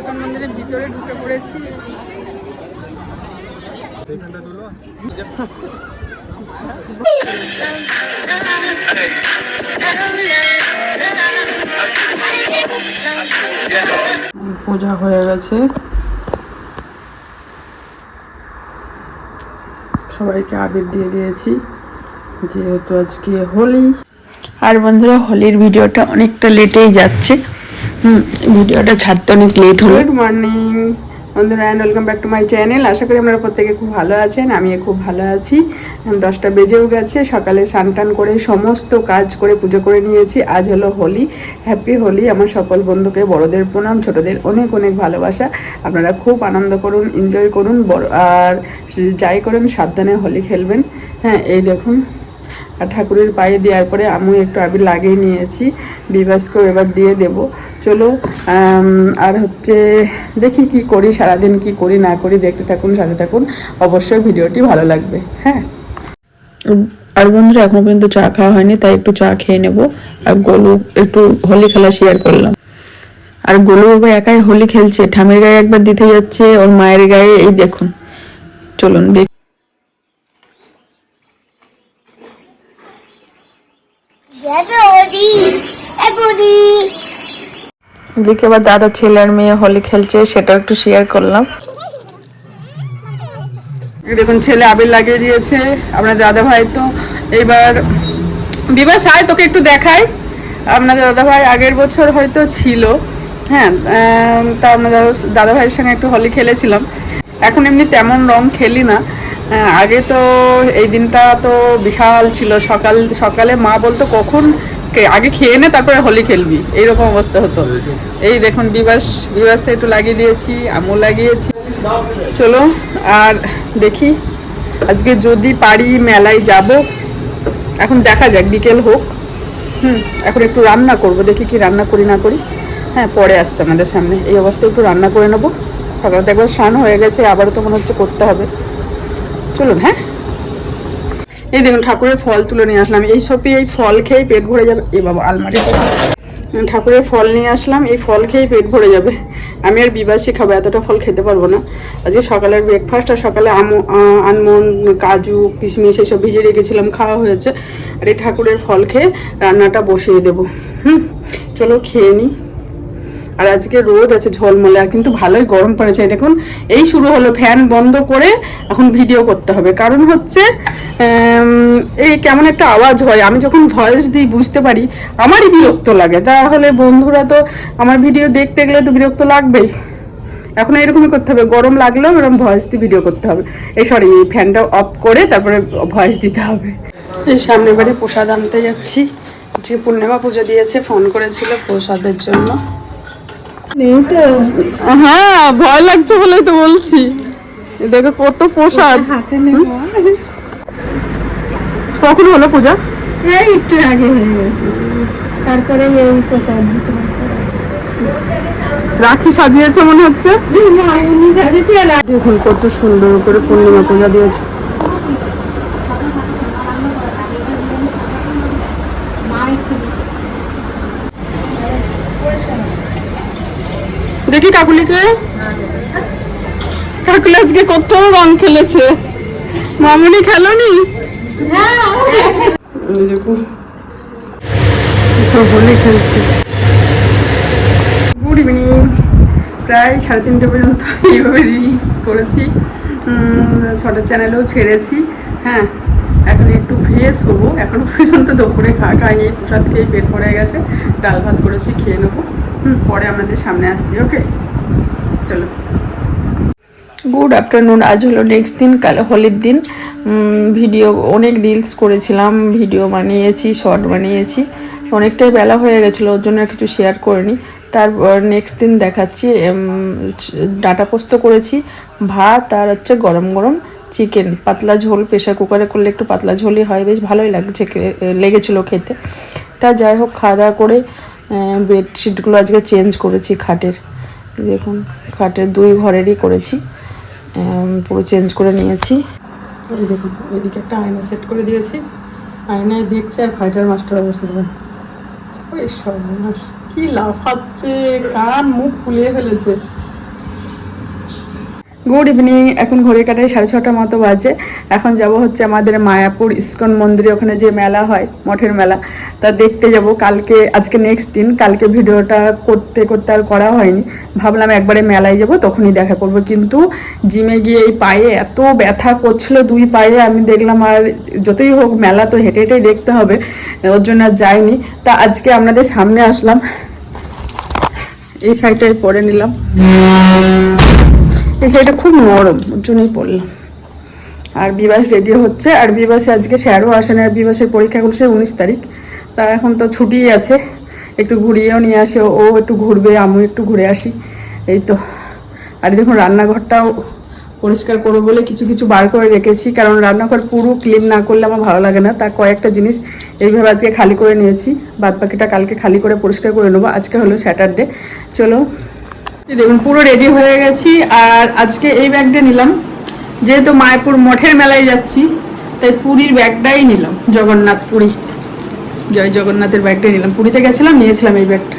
ISKCON মন্দিরের ভিতরে ঢুকে পড়েছি। পূজা হয়ে গেছে। সবাইকে আবির দিয়ে দিয়েছি যেহেতু আজকে হোলি। আর বন্ধুরা হোলির ভিডিওটা অনেকটা লেটেই যাচ্ছে। ভিডিওটা ছাড়তে অনেক লেট হলো। গুড মর্নিং বন্ধুরা and welcome back to my channel আশা করি আপনারা প্রত্যেকে খুব ভালো আছেন, আমিও খুব ভালো আছি। দশটা বেজেও গেছে, সকালে স্নান টান করে সমস্ত কাজ করে পুজো করে নিয়েছি। আজ হলো হোলি হ্যাপি হোলি। আমার সকল বন্ধুকে, বড়দের প্রণাম, ছোটদের অনেক অনেক ভালোবাসা। আপনারা খুব আনন্দ করুন এনজয় করুন, বড় আর যাই করেন, সাবধানে হোলি খেলবেন। হ্যাঁ এই দেখুন। আর ঠাকুরের পায়ে দেওয়ার পরে আমি একটু আবির লাগিয়ে নিয়েছি। বিবাসকেও এবার দিয়ে দেব। চলো আর হচ্ছে দেখি কি করি, সারাদিন কি করি, না করি, দেখতে থাকুন, সাথে থাকুন। অবশ্যই ভিডিওটি ভালো লাগবে হ্যাঁ? আর বন্ধুরা, এখনও পর্যন্ত চা খাওয়া হয়নি, তাই একটু চা খেয়ে নেব। আর গোলু একটু হোলি খেলা শেয়ার করলাম। আর গোলু বাবা একাই হোলি খেলছে ঠামের গায়ে একবার দিতে যাচ্ছে, ওর মায়ের গায়ে, এই দেখুন। চলুন, দেখ। এদিকে আবার দাদা ছেলে আর মেয়ে হোলি খেলছে সেটা একটু শেয়ার করলাম। দেখুন, ছেলে আবির লাগিয়ে দিয়েছে আপনার দাদা ভাই তো। এবার বিবাস আয় তোকে একটু দেখাই। আপনাদের দাদা ভাই আগের বছর হয়তো ছিল। হ্যাঁ তা আপনার দাদা দাদা ভাইয়ের সঙ্গে একটু হোলি খেলেছিলাম। এখন এমনি তেমন রং খেলি না। আগে তো এই দিনটা তো বিশাল ছিল। সকাল, সকালে মা বলতো, কখন আগে খেয়ে নে, তারপরে হোলি খেলবি। এইরকম অবস্থা হতো। এই দেখুন, বিবাস, বিবাসে একটু লাগিয়ে দিয়েছি, আমও লাগিয়েছি। চলো, আর দেখি, আজকে যদি পারি মেলায় যাব। এখন দেখা যাক, বিকেল হোক। হুম, এখন একটু রান্না করব, দেখি কি রান্না করি না করি। হ্যাঁ পরে আসছে আমাদের সামনে। এই অবস্থায় একটু রান্না করে নেব। সকালে তো একবার স্নান হয়ে গেছে, আবারও তো মনে হচ্ছে করতে হবে। চলুন হ্যাঁ? এই দেখুন, ঠাকুরের ফল তুলে নিয়ে আসলাম। এই সবই এই ফল খেয়ে পেট ভরে যাবে। এ বাবা আলমারি ঠাকুরের ফল নিয়ে আসলাম। এই ফল খেয়ে পেট ভরে যাবে। আমি আর বিবাসী খাব, এতটা ফল খেতে পারব না। আজকে সকালের ব্রেকফাস্ট আর সকালে আমো আনমন্ড কাজু, কিশমিশ এসব ভিজে রেখেছিলাম, খাওয়া হয়েছে। আর এই ঠাকুরের ফল খেয়ে রান্নাটা বসিয়ে দেবো। হুম, চলো খেয়ে নিই আর আজকে রোদ আছে, ঝলমলে, আর কিন্তু ভালোই গরম পড়েছে। দেখুন, এই শুরু হলো ফ্যান বন্ধ করে এখন ভিডিও করতে হবে। কারণ হচ্ছে এই কেমন একটা আওয়াজ হয়। আমি যখন ভয়েস দিই, বুঝতে পারি, আমারই বিরক্ত লাগে। তাহলে বন্ধুরা তো আমার ভিডিও দেখতে গেলে তো বিরক্ত লাগবেই। এখন এরকমই করতে হবে। গরম লাগলেও এরকম ভয়েস দিয়ে ভিডিও করতে হবে। এই সরি এই ফ্যানটা অফ করে তারপরে ভয়েস দিতে হবে। এই সামনের বাড়ি প্রসাদ আনতে যাচ্ছি। আজকে পূর্ণিমা পুজো দিয়েছে ফোন করেছিল প্রসাদের জন্য। হ্যাঁ ভয় লাগছে বলেই তো বলছি। দেখো কত প্রসাদ। কখন হলো পূজা? এই একটু আগে হয়ে গেছে। তারপরে এই প্রসাদ রাখি সাজিয়েছে মনে হচ্ছে। দেখুন কত সুন্দর করে পূর্ণিমা পূজা দিয়েছে। দেখি কাকুলিকে। কাকুলি আজকে কত রং খেলেছে। মামুনি খেলোনি? দেখুন সব খেলছে। Good evening. প্রায় সাড়ে তিনটে পর্যন্ত এইভাবে রিলস করেছি। শর্টের চ্যানেলেও ছেড়েছি। হ্যাঁ এখন একটু ভেজ হব এখনও পর্যন্ত দুপুরে খা, খাইনি। প্রসাদ খেয়ে পেট ভরে গেছে। ডাল ভাত করেছি, খেয়ে নেব। পরে আমাদের সামনে আসছি, ওকে? চলো। গুড আফটারনুন আজ হলো নেক্সট দিন, কাল হোলির দিন। ভিডিও অনেক রিলস করেছিলাম ভিডিও বানিয়েছি শর্ট বানিয়েছি। অনেকটাই বেলা হয়ে গেছিল, ওর জন্য কিছু শেয়ার করিনি। তারপর নেক্সট দিন দেখাচ্ছি ডাটা পোস্ত করেছি, ভাত আর হচ্ছে গরম গরম চিকেন পাতলা ঝোল প্রেশার কুকারে করলে একটু পাতলা ঝোলই হয়, বেশ ভালোই লাগছে লেগেছিলো খেতে। তা যাই হোক, খাওয়া দাওয়া করে বেডশিটগুলো আজকে চেঞ্জ করেছি খাটের। দেখুন, খাটের দুই ঘরেরই করেছি। পুরো চেঞ্জ করে নিয়েছি। এই দেখুন, এদিকে একটা আয়না সেট করে দিয়েছি। আয়নায় দেখছে আর ফাইটার মাস্টার বসে দেবেন ওই সর্বনাশ, কি লাফাচ্ছে, কান মুখ ফুলিয়ে ফেলেছে। গুড ইভিনিং এখন ঘড়ি কাটায় সাড়ে ছটার মতো বাজে। এখন যাব হচ্ছে আমাদের মায়াপুর ইস্কন মন্দিরে, ওখানে যে মেলা হয়, মঠের মেলা। তা দেখতে যাব। কালকে, আজকে নেক্সট দিন। কালকে ভিডিওটা করতে করতে আর করা হয়নি। ভাবলাম একবারে মেলায় যাব, তখনই দেখা করব। কিন্তু জিমে গিয়ে এই পায়ে এত ব্যথা করছিল, দুই পায়ে। আমি দেখলাম আর যতই হোক, মেলা তো হেঁটে হেঁটেই দেখতে হবে। ওর জন্য যাইনি। তা আজকে আপনাদের সামনে আসলাম। এই শাড়িটাই পরে নিলাম। শাড়িটা খুব নরম, ওর জন্যই পরলাম। আর বিবাস রেডি হচ্ছে। আর বিবাসে আজকে স্যারও আসেন আর বিবাসের পরীক্ষাগুলো সে উনিশ তারিখ। তা এখন তো ছুটিই আছে। একটু ঘুরিয়েও নিয়ে আসে। ও একটু ঘুরবে, আমিও একটু ঘুরে আসি। এই তো। আর দেখুন, রান্নাঘরটাও পরিষ্কার করব বলে কিছু কিছু বার করে রেখেছি। কারণ রান্নাঘর পুরো ক্লিন না করলে আমার ভালো লাগে না। তা কয়েকটা জিনিস এইভাবে আজকে খালি করে নিয়েছি। বাদ বাকিটা কালকে খালি করে পরিষ্কার করে নেব। আজকে হলো স্যাটারডে চলো দেখুন, পুরো রেডি হয়ে গেছি। আর আজকে এই ব্যাগটা নিলাম। যেহেতু মায়াপুর মঠের মেলায় যাচ্ছি, তাই পুরীর ব্যাগটাই নিলাম, জগন্নাথ পুরী। জয় জগন্নাথের ব্যাগটাই নিলাম। পুরীতে গেছিলাম, নিয়েছিলাম এই ব্যাগটা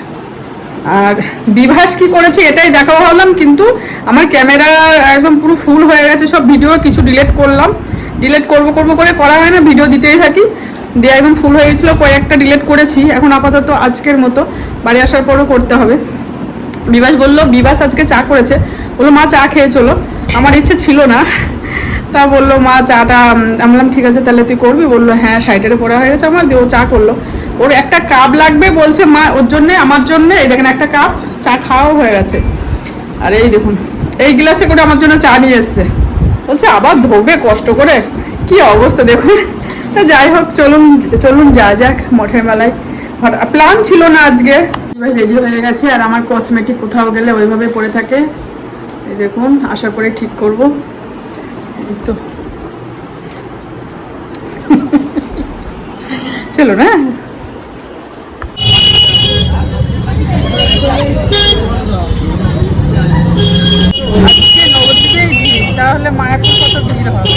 আর বিভাস কি করেছে এটাই দেখা হলাম কিন্তু আমার ক্যামেরা একদম পুরো ফুল হয়ে গেছে, সব ভিডিও কিছু ডিলেট করলাম। ডিলেট করব করব করে করা হয় না ভিডিও দিতেই থাকি। দিয়ে একদম ফুল হয়ে গেছিল, কয়েকটা ডিলেট করেছি। এখন আপাতত আজকের মতো, বাড়ি আসার পরও করতে হবে। বিবাস বলল বিবাস আজকে চা করেছে। বলল, মা, চা খেয়ে চলো। আমার ইচ্ছে ছিল না। তা বলল, মা, চাটা আমি বললাম, ঠিক আছে, তাহলে তুই করবি? বলল হ্যাঁ সাইডের পড়া হয়ে গেছে আমার, দিয়ে ও চা করল। ওর একটা কাপ লাগবে, বলছে, মা, ওর জন্যে, আমার জন্যে, এই দেখেন একটা কাপ, চা খাওয়াও হয়ে গেছে। আর এই দেখুন, এই গ্লাসে করে আমার জন্য চা নিয়ে এসছে। বলছে, আবার ধোবে, কষ্ট করে? কি অবস্থা, দেখুন। তা যাই হোক, চলুন চলুন, যা যাক, মঠের মেলায়। প্ল্যান ছিল না আজকে। রেডি হয়ে গেছে, আর আমার কসমেটিক কোথাও গেলে ওইভাবে পড়ে থাকে। এই দেখুন, আশা করে ঠিক করব। এই তো। চলো না। তাহলে মায়াপুর কত ভিড় হবে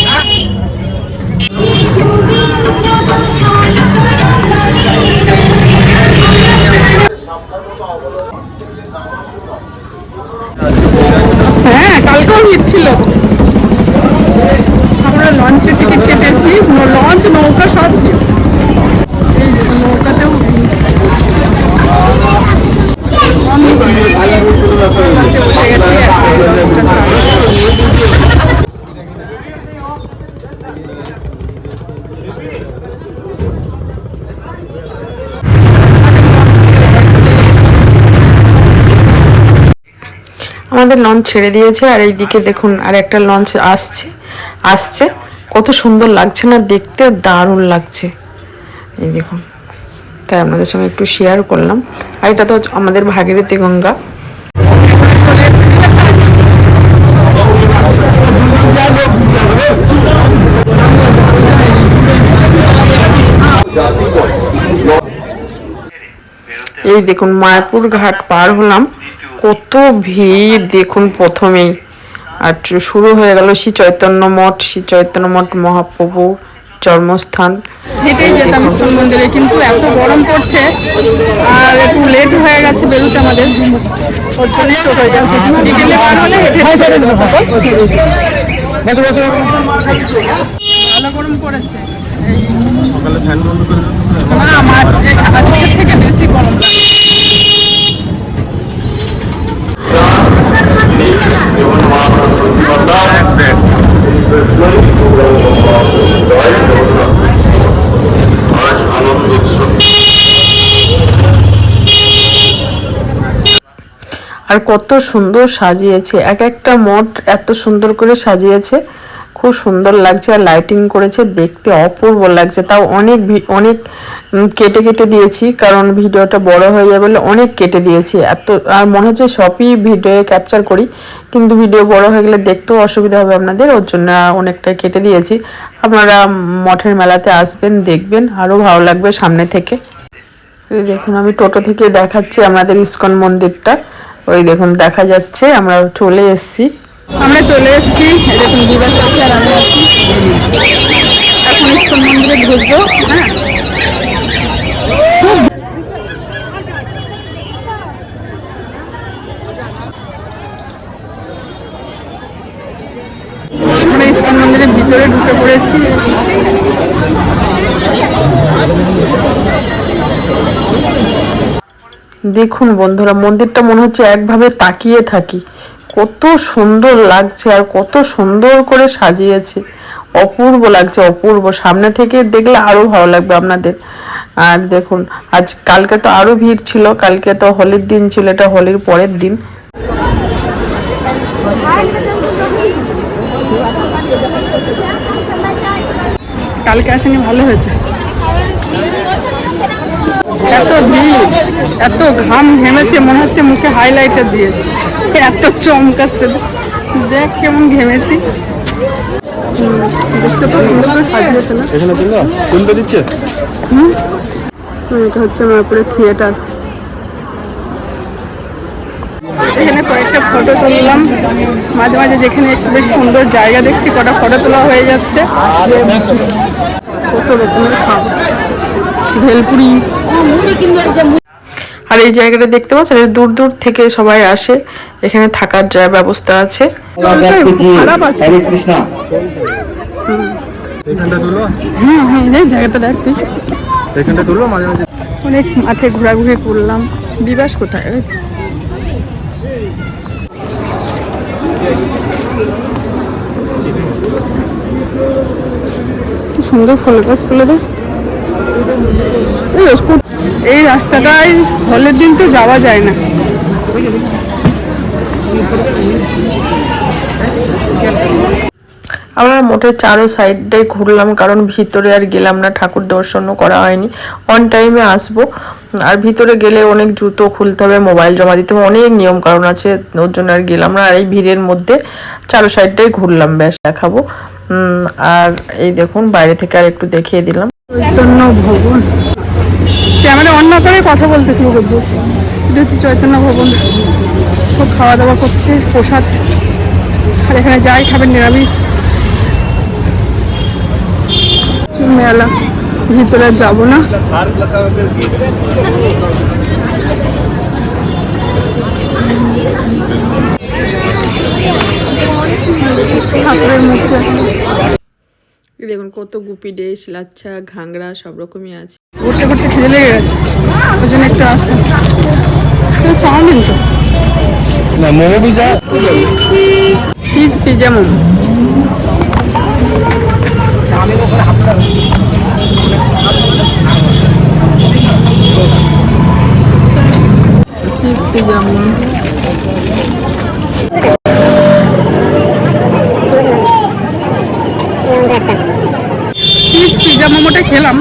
হ্যাঁ কালকেও ভিড় ছিল। আমরা লঞ্চে টিকিট কেটেছি। লঞ্চ নৌকা সব। এই নৌকাতেও লঞ্চে বসে গেছি ছেড়ে দিয়েছে, আর এইদিকে দেখুন আর একটা লঞ্চ আসছে আসছে। কত সুন্দর লাগছে না, দেখতে দারুণ লাগছে। এই দেখুন, তাই আপনাদের সঙ্গে একটু শেয়ার করলাম। আর এটা তো আমাদের ভাগীরথী গঙ্গা। এই দেখুন, মায়াপুর ঘাট পার হলাম। কত ভিড় দেখুন প্রথমেই। আর শুরু হয়ে গেল শ্রী চৈতন্য মঠ শ্রী চৈতন্য মঠ মহাপ্রভু জন্মস্থান। হেঁটেই যেতাম স্কুল মন্দিরে কিন্তু এত গরম পড়ছে আর একটু লেট হয়ে গেছে বেরোতে আমাদের। ওর জন্যই টোটো যাচ্ছে বিকেলে বার হলে হেঁটে ভালো গরম পড়েছে। না আমার থেকে বেশি গরম লাগে। আর কত সুন্দর সাজিয়েছে। এক একটা মঠ এত সুন্দর করে সাজিয়েছে। খুব সুন্দর লাগছে আর লাইটিং করেছে, দেখতে অপূর্ব লাগছে। তাও অনেক অনেক কেটে কেটে দিয়েছি, কারণ ভিডিওটা বড় হয়ে যাবে বলে অনেক কেটে দিয়েছি। এত, আর মনে হচ্ছে সবই ভিডিও ক্যাপচার করি, কিন্তু ভিডিও বড় হয়ে গেলে দেখতেও অসুবিধা হবে আপনাদের, ওর জন্য অনেকটা কেটে দিয়েছি। আপনারা মঠের মেলাতে আসবেন, দেখবেন, আরও ভালো লাগবে সামনে থেকে। দেখুন, আমি টোটো থেকে দেখাচ্ছি আমাদের ইস্কন মন্দিরটা। ওই দেখুন, দেখা যাচ্ছে, আমরা চলে এসেছি। আমরা চলে এসেছি দেখুন দিবাস আছে আর আমি আছি। এখন ইসকন মন্দিরে হ্যাঁ? ভিতরে ঢুকে পড়েছি। দেখুন বন্ধুরা, মন্দিরটা মনে হচ্ছে একভাবে তাকিয়ে থাকি। কত সুন্দর লাগছে আর কত সুন্দর করে সাজিয়েছে। অপূর্ব লাগছে, অপূর্ব। সামনে থেকে দেখলে আরও ভালো লাগবে আপনাদের। আর দেখুন, আজ কালকে তো আরও ভিড় ছিল, কালকে তো হোলির দিন ছিল, এটা হোলির পরের দিন। কালকে আসেনি, ভালো হয়েছে। এত ভিড় এত ঘাম ঘেমেছে মনে হচ্ছে মুখে হাইলাইটার দিয়েছে। এত চমকাচ্ছে দেখ কেমন ঘেমেছি। দেখতে তো সুন্দর করে সাজিয়েছে না? কোনটা দিচ্ছে? এটা হচ্ছে থিয়েটার। এখানে কয়েকটা ফটো তুললাম। মাঝে মাঝে যেখানে বেশ সুন্দর জায়গা দেখছি কটা ফটো তোলা হয়ে যাচ্ছে। কত রকমের খাবার। ভেলপুরি। আর এই জায়গাটা দেখতে পাচ্ছেন দূর দূর থেকে সবাই আসে। এখানে থাকার যা ব্যবস্থা আছে। হুম দেখ জায়গাটা দেখ তুই। অনেক মাঠে ঘোরাঘুরি করলাম। বিবাস কোথায়? কি সুন্দর ফুল গাছগুলো দেখ। এই রাস্তাটায় হলের দিন তো যাওয়া যায় না। আমরা মোটে চারো সাইডটাই ঘুরলাম, কারণ ভিতরে আর গেলাম না, ঠাকুর দর্শনও করা হয়নি। অন টাইমে আসব। আর ভিতরে গেলে অনেক জুতো খুলতে হবে, মোবাইল জমা দিতে হবে, অনেক নিয়ম কারণ আছে, ওর জন্য আর গেলাম না। আর এই ভিড়ের মধ্যে চারো সাইডটাই ঘুরলাম, ব্যাস, দেখাবো। আর এই দেখুন, বাইরে থেকে আর একটু দেখিয়ে দিলাম। চৈতন্য ভবন। ক্যামেরা অন না করে কথা বলতেছি ওকে এটা হচ্ছে চৈতন্য ভবন। সব খাওয়া দাওয়া করছে, প্রসাদ। আর এখানে যাই খাবেন নিরামিষ। মেলা। ভিতরে যাব না। ঠাকুরের মুখে। দেখুন কত গুপি ডেস লাচ্ছা ঘাংরা সব রকমই আছে। ঘুরতে ঘুরতে খিদে লেগে গেছে। ওই জন্য একটু আসলাম। চাউমিন তো। না momo pizza? Cheese pizza momo. Cheese pizza momo. খেলাম।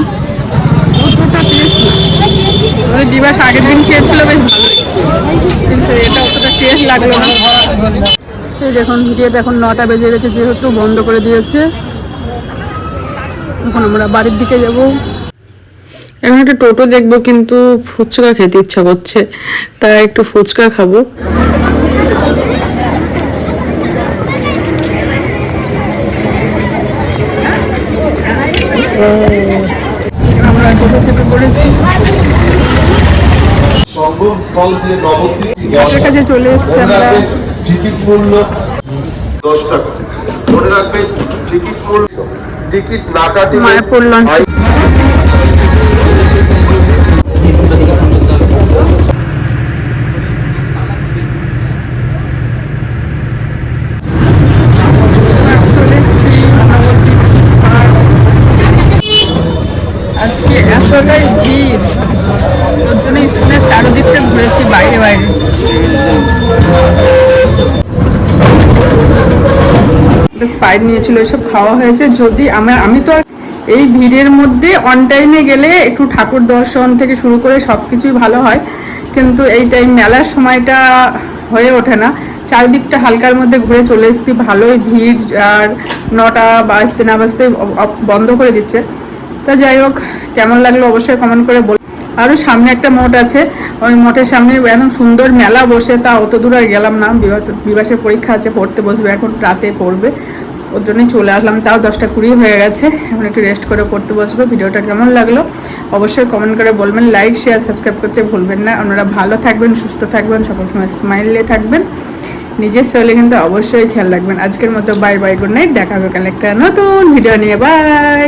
অতটা টেস্ট না দিবাস আগের দিন খেয়েছিল বেশ ভালোই কিন্তু এটা অতটা টেস্ট লাগল না। দেখুন ভিডিওটা এখন নটা বেজে গেছে, যেহেতু বন্ধ করে দিয়েছে। এখন আমরা বাড়ির দিকে যাব। এখন একটা টোটো দেখব, কিন্তু ফুচকা খেতে ইচ্ছা করছে। তাই একটু ফুচকা খাব। টোটো চেপে পড়েছি সঙ্গম স্থল দিয়ে নবদ্বীপ ঘাটের কাছে চলে এসেছি আমরা। টিকিট মূল্য দশ টাকা মনে রাখবেন টিকিট মূল্য টিকিট না কাটলে মায়াপুর লঞ্চ। চলে এসেছি নবদ্বীপ পার্ক। আজকে এতটাই ঘুরেছি বাইরে বাইরে। নিয়েছিল, এসব খাওয়া হয়েছে। যদি আমার আমি তো এই ভিড়ের মধ্যে অন টাইমে গেলে একটু ঠাকুর দর্শন থেকে শুরু করে সব কিছুই ভালো হয়। কিন্তু এই টাইম মেলার সময়টা হয়ে ওঠে না। চারদিকটা হালকার মধ্যে ঘুরে চলে এসেছি। ভালোই ভিড়, আর নটা বাজতে না বাজতে বন্ধ করে দিচ্ছে। তা যাই হোক, কেমন লাগল অবশ্যই কমেন্ট করে বল আরও সামনে একটা মোট আছে। ওই মঠের সামনে এখন সুন্দর মেলা বসে, তা অত দূর গেলাম না। বিবাসের পরীক্ষা আছে, পড়তে বসবে, এখন রাতে পড়বে। ওর জন্যই চলে আসলাম, তাও দশটা কুড়ি হয়ে গেছে। এখন একটু রেস্ট করে পড়তে বসবে। ভিডিওটা কেমন লাগল অবশ্যই কমেন্ট করে বলবেন। লাইক শেয়ার সাবস্ক্রাইব করতে ভুলবেন না। আপনারা ভালো থাকবেন, সুস্থ থাকবেন, সকল সময় স্মাইলে থাকবেন। নিজের শরীরে কিন্তু অবশ্যই খেয়াল রাখবেন। আজকের মতো বাই বাই গুড নাইট দেখা হবে কাল একটা নতুন ভিডিও নিয়ে। বাই